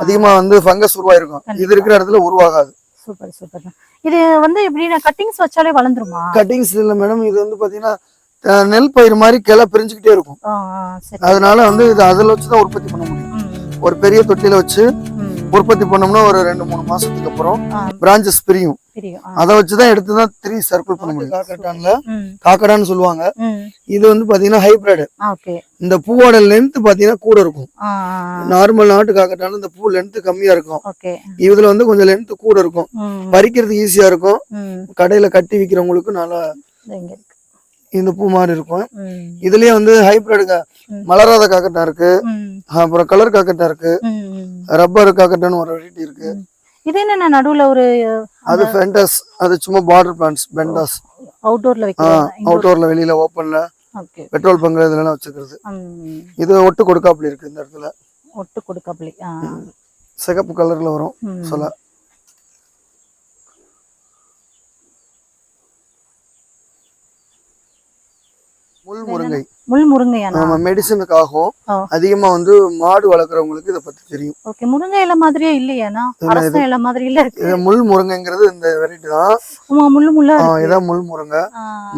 அதிகமா வந்து ஃபங்கஸ் உருவாயிருக்கும். இது இருக்கிற இடத்துல உருவாகாது. Super super. இது வந்து எப்படின்னா கட்டிங்ஸ் வச்சாலே வளர்ந்துருமா? கட்டிங்ஸ் இல்ல மேடம் இது வந்து பாத்தீங்கன்னா நெல் பயிர் மாதிரி கிளை பிரிஞ்சுக்கிட்டே இருக்கும். அதனால வந்து இது அதில் வச்சு தான் உற்பத்தி பண்ண முடியும். ஒரு பெரிய தொட்டியில வச்சு. உற்பத்தி பண்ணோம்னா ஒரு ரெண்டு மூணு மாசத்துக்கு அப்புறம் பிரான்ச்சஸ் பிரியும். அதை வச்சுதான் எடுத்து தான் த்ரீ சர்க்கிள் பண்ண முடியும். காக்கட்டான்ல? ம், காக்கடான்னு சொல்லுவாங்க. இது வந்து பாத்தீங்கன்னா ஹைபிரிட் இந்த பூவோட லென்த் பாத்தீங்கன்னா கூட இருக்கும். நார்மல் நாட்டு காக்கட்டாலும் இந்த பூ லென்த் கம்மியா இருக்கும். ஓகே. இதுல வந்து கொஞ்சம் லென்த் கூட இருக்கும். பறிக்கிறதுக்கு ஈஸியா இருக்கும். கடையில கட்டி விக்கிறவங்களுக்கு நல்லா இந்த பூ மாதிரி இருக்கும். இதுலயே வந்து ஹைபிரிட். மலராத காக்கட்டா இருக்கு. அப்புறம் கலர் காக்கட்டா இருக்கு. ரப்பர் காக்கட்டான்னு ஒரு வெரைட்டி இருக்கு. இது என்ன நடுவுல ஒரு அது ஃபென்டாஸ் அது சும்மா பார்டர் பிளான்ஸ் பெண்டாஸ் அவுட்டோர்ல வைக்கிறது அவுட்டோர்ல வெளியில ஓப்பன்ல ஓகே பெட்ரோல் பங்கு இதெல்லாம் வச்சுக்கிறது. இது ஒட்டு கொடுக்காப்புல இருக்கு இந்த இடத்துல. ஒட்டு கொடுக்காப்லி ஆ. சிகப்பு கலர்ல வரும். சொல்ல முள் முருங்கை. முள் முருங்கையானா? நம்ம மெடிசனுக்காகவும். அதிகமா வந்து மாடு வளர்க்குறவங்களுக்கு இதை பத்தி தெரியும். ஓகே முருங்கை இலை மாதிரியே இல்லையானா அரச இலை மாதிரி இல்ல இது முள் முருங்கைங்கிறது இந்த வெரைட்டி தான். ஆமா முள்ளு இதான் முள் முருங்கை.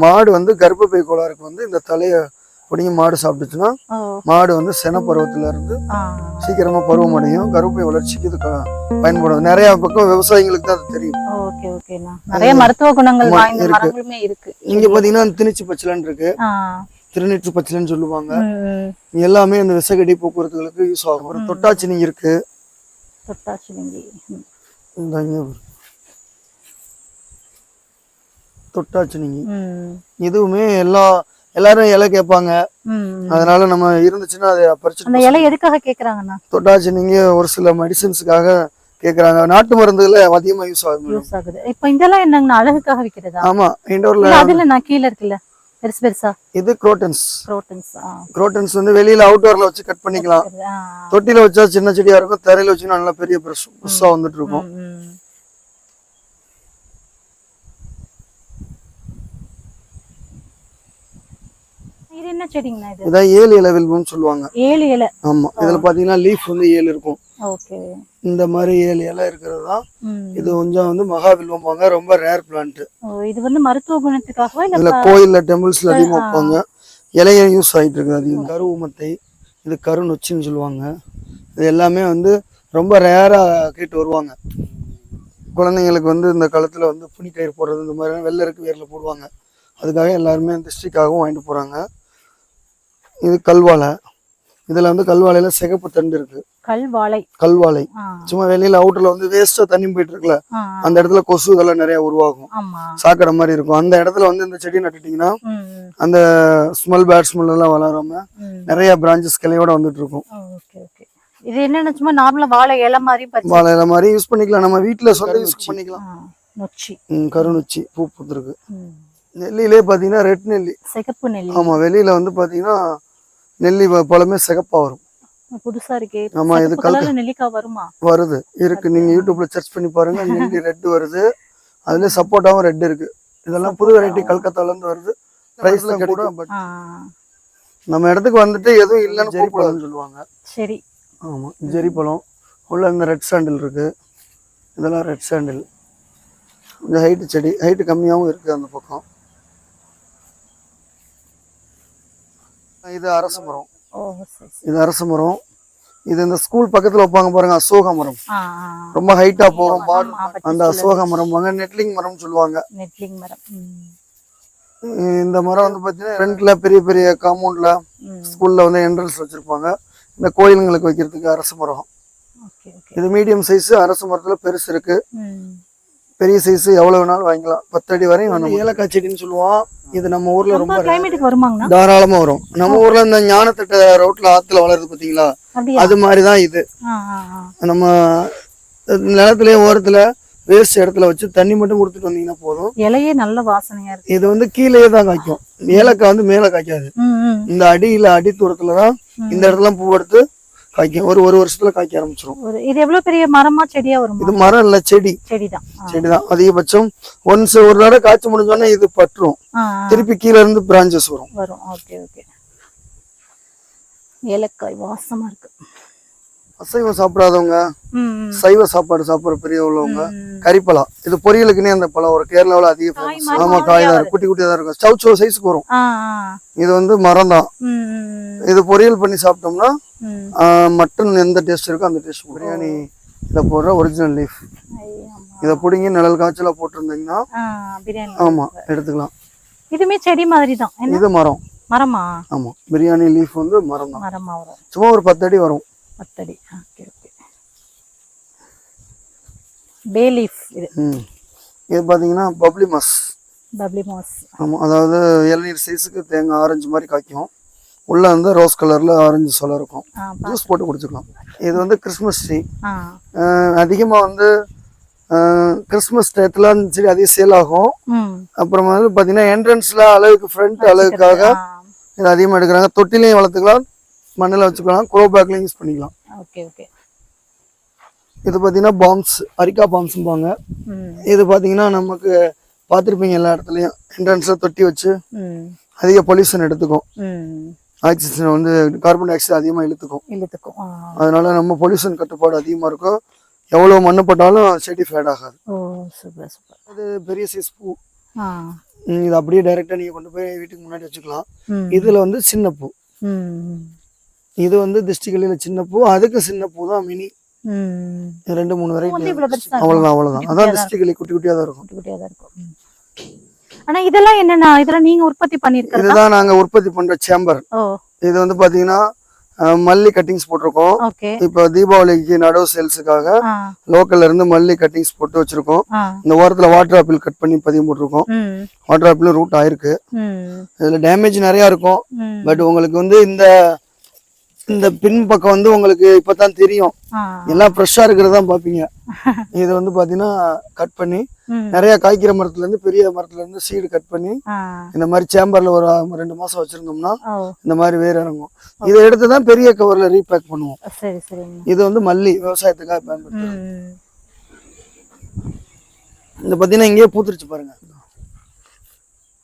மாடு வந்து கர்ப்பப்பை கோளாறுக்கு வந்து இந்த தலைய பிடிங்கி மாடு சாப்பிட்டுச்சுன்னா மாடு வந்து சென பருவத்துல இருந்து சீக்கிரமா பருவமடையும் கருப்பை வளர்ச்சிக்கு இது பயன்படும் நிறைய பக்கம் விவசாயிங்களுக்கு தான் அது தெரியும். நிறைய மருத்துவ குணங்கள் இருக்கு. இங்க பாத்தீங்கன்னா திருச்சி பச்சைலன்னு இருக்கு. திருநெற்று பச்சைலன்னு சொல்லுவாங்க. எல்லாமே இந்த விசகடி போக்குவரத்துகளுக்கு யூஸ் ஆகும். அப்புறம் தொட்டாச்சினி இருக்கு. தொட்டாச்சிலிங்கி ம், இந்த இங்க பாரு. தொட்டாச்சினிங்கி இதுவுமே எல்லா எல்லாரும் இலை கேட்பாங்க. அதனால நம்ம இருந்துச்சுன்னா அதை அந்த பறிச்சு இலை எதுக்காக கேக்குறாங்கண்ணா தொட்டாச்சினிங்க ஒரு சில மெடிசின்ஸுக்காக கேக்குறாங்க. நாட்டு மருந்துல அதிகமா யூஸ் ஆகுது யூஸ் ஆகுது. இப்ப இதெல்லாம் என்னங்கண்ணா அழகுக்காக விக்கிறதா? ஆமா இண்டோர்ல அதுல நான் கீழ இருக்குல்ல. பெருசு பெருசா? இது குரோட்டன்ஸ் புரோட்டன்ஸ் குரோட்டன்ஸ் வந்து வெளியில அவுட்டோர்ல வச்சு கட் பண்ணிக்கலாம். தொட்டில வச்சா சின்ன செடியா இருக்கும் தரையில வச்சீங்கன்னா நல்லா பெரிய பெருசு புதுசா வந்துட்டு இருக்கும். இது என்ன செடிங்கண்ணா இது? இதான் ஏழு இலை வில்வம்னு சொல்லுவாங்க. ஏழு இலை. ஆமா இதுல பாத்தீங்கன்னா லீஃப் வந்து ஏழு இருக்கும். இந்த மாதிரி இலை இருக்கிறது தான். இது கொஞ்சம் வந்து மகாவில்வம்பாங்க ரொம்ப ரேர் பிளான்ட் இது வந்து மருத்துவ குணத்துக்காகவா இல்ல கோயில்ல டெம்பிள்ஸ்ல அதிகமா வைப்பாங்க. இலையும் யூஸ் ஆயிட்டு இருக்குது அதிகம். கருவுமத்தை இது கருநொச்சின்னு சொல்லுவாங்க. இது எல்லாமே வந்து ரொம்ப ரேரா கேட்டு வருவாங்க. குழந்தைங்களுக்கு வந்து இந்த காலத்துல வந்து புனி கயிறு போடுறது இந்த மாதிரி வெள்ளை இருக்கு வேர்ல போடுவாங்க. அதுக்காக எல்லாருமே டிஸ்ட்ரிக்டாகவும் வாங்கிட்டு போறாங்க. இது கல்வாழை இதுல வந்து கல்வாழையில சிகப்பு தண்டு இருக்கு. கல் வாழை கல்வாழை. ஆ, சும்மா வெளியில அவுட்டர்ல வந்து வேஸ்டா தண்ணி போயிட்டு இருக்குல்ல அந்த இடத்துல கொசுகள்லாம் நிறைய உருவாகும். ஆமா. சாக்கடை மாதிரி இருக்கும். அந்த இடத்துல வந்து இந்த செடி நட்டுட்டீங்கன்னா அந்த ஸ்மெல் பேட் ஸ்மெல் எல்லாம் வளராம. நிறைய பிரான்ச்சஸ் கிளையோட வந்துட்டு இருக்கும். ஓ, ஓகே ஓகே இது என்னன்னா சும்மா நார்மலா வாழை இலை மாதிரி வாழை இலை மாதிரி யூஸ் பண்ணிக்கலாம். நம்ம வீட்டுல சொந்த யூஸ் பண்ணிக்கலாம். நொச்சி. கருநொச்சி பூ பூத்துருக்கு. ம். நெல்லியிலே பாத்தீங்கன்னா ரெட் நெல்லி. சிகப்பு நெல்லி. ஆமா வெளியில வந்து பாத்தீங்கன்னா நெல்லி பழமே சிகப்பா வரும். புதுசா இருக்கே. ஆமா, இது நெல்லிக்காய் வருமா? வருது. இருக்கு. நீங்க யூடியூப்ல சர்ச் பண்ணி பாருங்க. நெல்லி ரெட் வருது. அதுல சப்போட்டாவும் ரெட் இருக்கு. இதெல்லாம் புது வெரைட்டி கல்கத்தால இருந்து வருது. பிரைஸ்ல கிடைக்கும் பட் ஆ, நம்ம இடத்துக்கு வந்துட்டு எதுவும் இல்லைன்னு ஜெரி பழம்னு சொல்லுவாங்க. சரி. ஆமா ஜெரி பழம். உள்ள இந்த ரெட் சாண்டில் இருக்கு. இதெல்லாம் ரெட் சாண்டில் கொஞ்சம் ஹைட்டு செடி ஹைட்டு கம்மியாகவும் இருக்கு அந்த பக்கம். இது அரச மரம். இது அரச மரம். இது இந்த ஸ்கூல் பக்கத்துல வைப்பாங்க பாருங்க அசோக மரம். ரொம்ப ஹைட்டா போகும் அந்த அசோக மரம் வாங்க நெட்லிங் மரம் சொல்லுவாங்க. நெட்லிங் மரம் இந்த மரம் வந்து பாத்தீங்கன்னா ஃப்ரண்ட்ல பெரிய பெரிய காம்பவுண்ட்ல. ஸ்கூல்ல வந்து என்ட்ரன்ஸ் வச்சிருப்பாங்க. இந்த கோயிலுங்களுக்கு வைக்கிறதுக்கு அரச மரம். Okay okay. இது மீடியம் சைஸ் அரச மரத்துல பெருசு இருக்கு. பெரிய சைஸ் எவ்வளவு வேணாலும் வாங்கிக்கலாம். பத்து அடி வரையும் ஏலக்காய் செடின்னு சொல்லுவோம். இது நம்ம ஊர்ல ரொம்ப கிளைமேட்டுக்கு தாராளமா வரும். நம்ம ஊர்ல இந்த ஞானத்தட்ட ரோட்ல ஆத்துல வளருது பாத்தீங்களா? அது மாதிரிதான் இது. நம்ம நிலத்துலயே ஓரத்துல வேஸ்ட் இடத்துல வச்சு தண்ணி மட்டும் கொடுத்துட்டு வந்தீங்கன்னா போதும். இலையே நல்ல வாசனையா இருக்கு. இது வந்து கீழேயே தான் காய்க்கும். ஏலக்காய் வந்து மேல காய்க்காது. இந்த அடியில அடி தூரத்துல தான் இந்த இடத்துல பூ எடுத்து காய்க்கும் ஒரு ஒரு வருஷத்துல காய்க்க ஆரம்பிச்சிரும். ஒரு இது எவ்வளவு பெரிய மரமா செடியா வருமா? இது மரம் இல்ல செடி. செடிதான். செடிதான். அதிகபட்சம் ஒன்ஸ் ஒரு தடவை காய்ச்சி முடிஞ்சோடனே இது பற்றும். திருப்பி கீழ இருந்து பிரான்ச்சஸ் வரும். வரும். Okay okay. ஏலக்காய் வாசமா இருக்கு. அசைவம் சாப்பிடாதவங்க. சைவ சாப்பாடு சாப்பிடுற பெரிய உள்ளவங்க ம். கறிப்பழா இது பொரியலுக்குன்னே அந்த பழம் ஒரு கேரளாவுல அதிக ஆமா காய் தான். குட்டி குட்டியா தான் இருக்கும். ஸ்டவ் சோ சைஸ்க்கு வரும். இது வந்து மரம் தான். இது பொரியல் பண்ணி சாப்பிட்டோம்னா. மட்டன் எந்த டேஸ்ட் இருக்கோ அந்த டேஸ்ட் பிரியாணி இதை போடுற ஒரிஜினல் லீஃப் இதை பிடுங்கி நிழல் காய்ச்சல போட்டிருந்தீங்கன்னா ஆமாம் எடுத்துக்கலாம். இதுமே செடி மாதிரி தான். இது மரம். மரமா? ஆமாம் பிரியாணி லீஃப் வந்து மரம் தான். சும்மா ஒரு பத்து அடி வரும். பத்தடி. ஓகே ஓகே பே லீஃப் இது. ம். இது பார்த்தீங்கன்னா பப்ளி மஸ் பப்ளி மாஸ் ஆமாம் அதாவது இளநீர் சைஸுக்கு தேங்காய் ஆரஞ்சு மாதிரி காய்க்கும். உள்ளே வந்து ரோஸ் கலரில் ஆரஞ்சு சொலை இருக்கும். ஜூஸ் போட்டு குடிச்சுக்கலாம். இது வந்து கிறிஸ்மஸ் ட்ரீ அதிகமாக வந்து கிறிஸ்மஸ் டயத்தில் செடி அதிகம் சேல் ஆகும். அப்புறமா வந்து பார்த்தீங்கன்னா என்ட்ரன்ஸில் அழகுக்கு ஃப்ரண்ட் அழகுக்காக இது அதிகமாக எடுக்கிறாங்க. தொட்டிலையும் வளர்த்துக்கலாம். மண்ணில் வச்சுக்கலாம் க்ரோ பேக்லையும் யூஸ் பண்ணிக்கலாம். Okay okay. இது பார்த்தீங்கன்னா பாம்ஸ் அரிக்கா பாம்ஸும்பாங்க ம். இது பார்த்தீங்கன்னா நமக்கு பார்த்துருப்பீங்க எல்லா இடத்துலையும். என்ட்ரன்ஸில் தொட்டி வச்சு அதிக பொல்யூஷன் எடுத்துக்கும். ஆக்சிஜன் வந்து கார்பன் டை ஆக்சைடு அதிகமாக இழுத்துக்கும் இழுத்துக்கும் அதனால நம்ம பொல்யூஷன் கட்டுப்பாடு அதிகமாக இருக்கும். எவ்வளோ மண்ணு போட்டாலும் செடி ஃபேட் ஆகாது அது பெரிய சைஸ் பூ. இது அப்படியே டைரெக்டாக நீங்கள் கொண்டு போய் வீட்டுக்கு முன்னாடி வச்சுக்கலாம். இதில் வந்து சின்ன பூ. இது வந்து திருஷ்டிகளில் சின்ன பூ அதுக்கு சின்ன பூ தான் மினி ரெண்டு மூணு வெரைட்டி அவ்வளோதான் அவ்வளோதான் அதான் திருஷ்டிகளி குட்டி குட்டியாக தான் இருக்கும். குட்டி குட்டியா தான் இருக்கும். ஆனா இதெல்லாம் என்னன்னா இதெல்லாம் நீங்க உற்பத்தி பண்ணிருக்கிறதா? இதுதான் நாங்கள் உற்பத்தி பண்ணுற சேம்பர் இது வந்து பார்த்தீங்கன்னா அஹ், மல்லி கட்டிங்ஸ் போட்டிருக்கோம். இப்போ தீபாவளிக்கு நடவு சேல்ஸுக்காக லோக்கல்ல இருந்து மல்லி கட்டிங்ஸ் போட்டு வச்சிருக்கோம். இந்த ஓரத்தில் வாட்டர் ஆப்பிள் கட் பண்ணி பதியம் போட்டிருக்கோம். வாட்டர் ஆப்பிள் ரூட் ஆயிருக்கு. இதில் டேமேஜ் நிறையா இருக்கும். பட் உங்களுக்கு வந்து இந்த இந்த பின் பக்கம் வந்து உங்களுக்கு இப்பதான் தெரியும். எல்லாம் ஃப்ரெஷ்ஷாக இருக்கிறது தான் பார்ப்பீங்க. இது வந்து பார்த்தீங்கன்னா கட் பண்ணி நிறைய காய்க்கிற மரத்துல இருந்து பெரிய மரத்துல இருந்து சீடு கட் பண்ணி இந்த மாதிரி சேம்பர்ல ஒரு ரெண்டு மாசம் வச்சிருந்தோம்னா இந்த மாதிரி வேர் இறங்கும். இதை எடுத்து தான் பெரிய கவர்ல ரீபேக் பண்ணுவோம். இது வந்து மல்லி விவசாயத்துக்காக பயன்படுத்தும் இந்த பார்த்தீங்கன்னா இங்கேயே பூத்துருச்சு பாருங்க.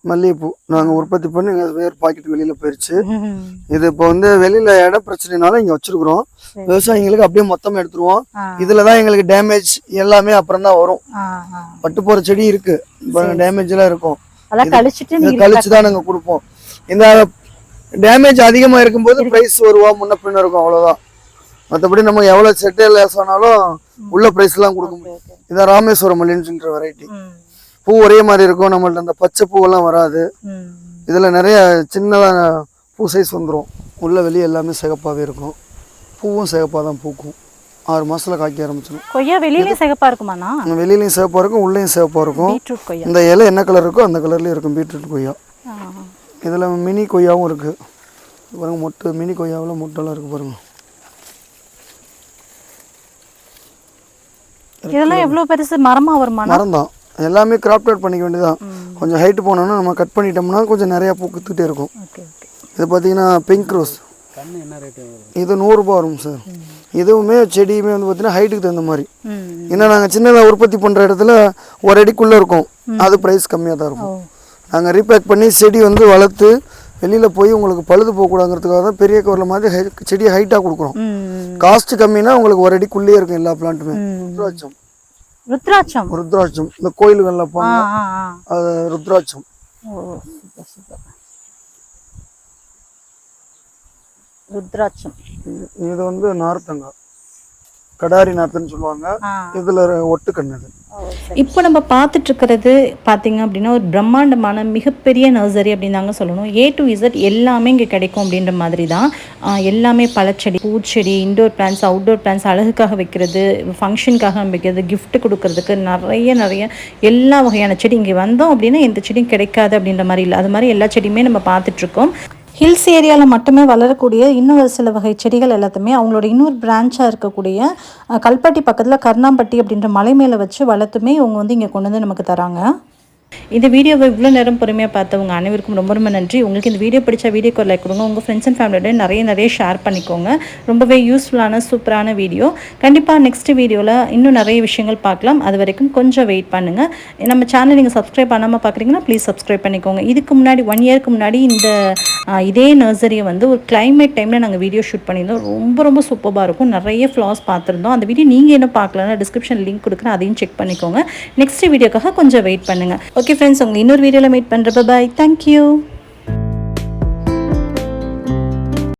மல்லிகைப்பூ. நாங்கள் உற்பத்தி பண்ணி இங்க வேர் பாக்கெட் வெளியில் போயிருச்சு. ம். இது இப்போ வந்து வெளியில் இட பிரச்சனைனால இங்கே வச்சிருக்கிறோம். சரி. விவசாயிங்களுக்கு அப்படியே மொத்தமாக எடுத்துருவோம். இதில் தான் எங்களுக்கு டேமேஜ் எல்லாமே அப்புறம் தான் வரும் பட்டு போகிற செடி இருக்கு. டேமேஜ் எல்லாம் இருக்கும். கழிச்சு தான் நாங்கள் கொடுப்போம். இந்த டேமேஜ் அதிகமாக இருக்கும்போது ப்ரைஸ் வருவா முன்ன பின்ன இருக்கும் அவ்வளோதான் மற்றபடி நம்ம எவ்வளோ செட்டே லேஸ் ஆனாலும் உள்ள ப்ரைஸ்லாம் கொடுக்க முடியும். இதான் ராமேஸ்வரம் மல்லின்னு சொல்ற வெரைட்டி பூ ஒரே மாதிரி இருக்கும். நம்மள்ட்ட அந்த பச்சை பூவெல்லாம் வராது. இதில் நிறைய சின்னதாக பூ சைஸ் வந்துடும் உள்ள வெளியே எல்லாமே சிகப்பாகவே இருக்கும். பூவும் சிகப்பாக தான் பூக்கும். ஆறு மாசத்துல காய்க்க ஆரம்பிச்சிடும். கொய்யா வெளியிலயும் சிகப்பா இருக்குமாண்ணா? வெளியிலையும் சிவப்பாக இருக்கும் உள்ளேயும் சிவப்பாக இருக்கும். இந்த இலை என்ன கலர் இருக்கோ அந்த கலர்லேயும் இருக்கும் பீட்ரூட் கொய்யா. இதில் மினி கொய்யாவும் இருக்குது பாருங்க மொட்டு மினி கொய்யாவில் மொட்டெல்லாம் இருக்குது பாருங்க. இதெல்லாம் எவ்வளவு பெருசு? மரமா வருமாண்ணா? மரம் தான் எல்லாமே கிராப்டட் பண்ணிக்க வேண்டியதான் கொஞ்சம் ஹைட் போனோம்னா நம்ம கட் பண்ணிட்டோம்னா கொஞ்சம் நிறையா பூ குத்துட்டே இருக்கும். Okay okay. இது பார்த்தீங்கன்னா பிங்க் ரோஸ் இது நூறுரூபா வரும் சார் இதுவுமே செடியுமே வந்து பார்த்தீங்கன்னா ஹைட்டுக்கு தகுந்த மாதிரி. ஏன்னா நாங்கள் சின்னதாக உற்பத்தி பண்ணுற இடத்துல ஒரு அடிக்குள்ளே இருக்கும். அது ப்ரைஸ் கம்மியாக தான் இருக்கும். நாங்கள் ரீபேக் பண்ணி செடி வந்து வளர்த்து வெளியில் போய் உங்களுக்கு பழுது போகக்கூடாங்கிறதுக்காக தான் பெரிய கவரில் மாதிரி ஹை செடியை ஹைட்டாக கொடுக்குறோம். காஸ்ட் கம்மினா உங்களுக்கு ஒரு அடிக்குள்ளேயே இருக்கும் எல்லா பிளான்ட்டுமே. ருத்ராட்சம். ருத்ராட்சம். இந்த கோயில்களில் அது ருத்ராட்சம். ருத்ராட்சம். இது வந்து நார்த்தங்காய் கடாரி நார்த்தன்னு சொல்லுவாங்க இதில் ஒட்டு கண்ணு இது ஓ சரி இப்போ நம்ம பார்த்துட்டு இருக்கிறது பார்த்தீங்க அப்படின்னா ஒரு பிரம்மாண்டமான மிகப்பெரிய நர்சரி அப்படின்னு தாங்க சொல்லணும். ஏ டு இசட் எல்லாமே இங்கே கிடைக்கும் அப்படின்ற மாதிரி தான். ஆஹ் எல்லாமே பழச்செடி பூச்செடி இண்டோர் பிளான்ஸ் அவுட்டோர் பிளான்ஸ் அழகுக்காக வைக்கிறது ஃபங்க்ஷனுக்காக வைக்கிறது gift கொடுக்கறதுக்கு நிறைய நிறைய எல்லா வகையான செடி இங்கே வந்தோம் அப்படின்னா எந்த செடியும் கிடைக்காது அப்படின்ற மாதிரி இல்லை. அது மாதிரி எல்லா செடியுமே நம்ம பார்த்துட்ருக்கோம். ஹில்ஸ் ஏரியாவில் மட்டுமே வளரக்கூடிய இன்னும் ஒரு சில வகை செடிகள் எல்லாத்தையுமே அவங்களோட இன்னொரு பிரான்ச்சாக இருக்கக்கூடிய கல்பட்டி பக்கத்தில் கர்ணாம்பட்டி அப்படின்ற மலை மேலே வச்சு வளர்த்துமே இவங்க வந்து இங்கே கொண்டு வந்து நமக்கு தராங்க. இந்த வீடியோவை இவ்வளோ நேரம் பொறுமையாக பார்த்தவங்க அனைவருக்கும் ரொம்ப ரொம்ப நன்றி. உங்களுக்கு இந்த வீடியோ பிடிச்ச வீடியோக்கு லைக் கொடுங்க. உங்கள் ஃப்ரெண்ட்ஸ் அண்ட் ஃபேமிலியோட நிறைய நிறைய ஷேர் பண்ணிக்கோங்க. ரொம்பவே யூஸ்ஃபுல்லான சூப்பரான வீடியோ. கண்டிப்பாக நெக்ஸ்ட் வீடியோவில் இன்னும் நிறைய விஷயங்கள் பார்க்கலாம். அது வரைக்கும் கொஞ்சம் வெயிட் பண்ணுங்கள் நம்ம சேனல் நீங்கள் சப்ஸ்கிரைப் பண்ணாமல் பார்க்குறீங்கன்னா ப்ளீஸ் சப்ஸ்கிரைப் பண்ணிக்கோங்க. இதுக்கு முன்னாடி ஒன் இயருக்கு முன்னாடி இந்த இதே நர்சரியை வந்து ஒரு கிளைமேட் டைமில் நாங்கள் வீடியோ ஷூட் பண்ணியிருந்தோம். ரொம்ப ரொம்ப சூப்பராக இருக்கும். நிறைய ஃப்ளாஸ் பார்த்துருந்தோம். அந்த வீடியோ நீங்கள் என்ன பார்க்கலன்னா டிஸ்கிரிப்ஷன் லிங்க் கொடுக்குறேன். அதையும் செக் பண்ணிக்கோங்க. நெக்ஸ்ட் வீடியோக்காக கொஞ்சம் வெயிட் பண்ணுங்கள் ஓகே ஃப்ரெண்ட்ஸ் உங்களை இன்னொரு வீடியோவில் மீட் பண்ணுறப்ப பாய் தேங்க்யூ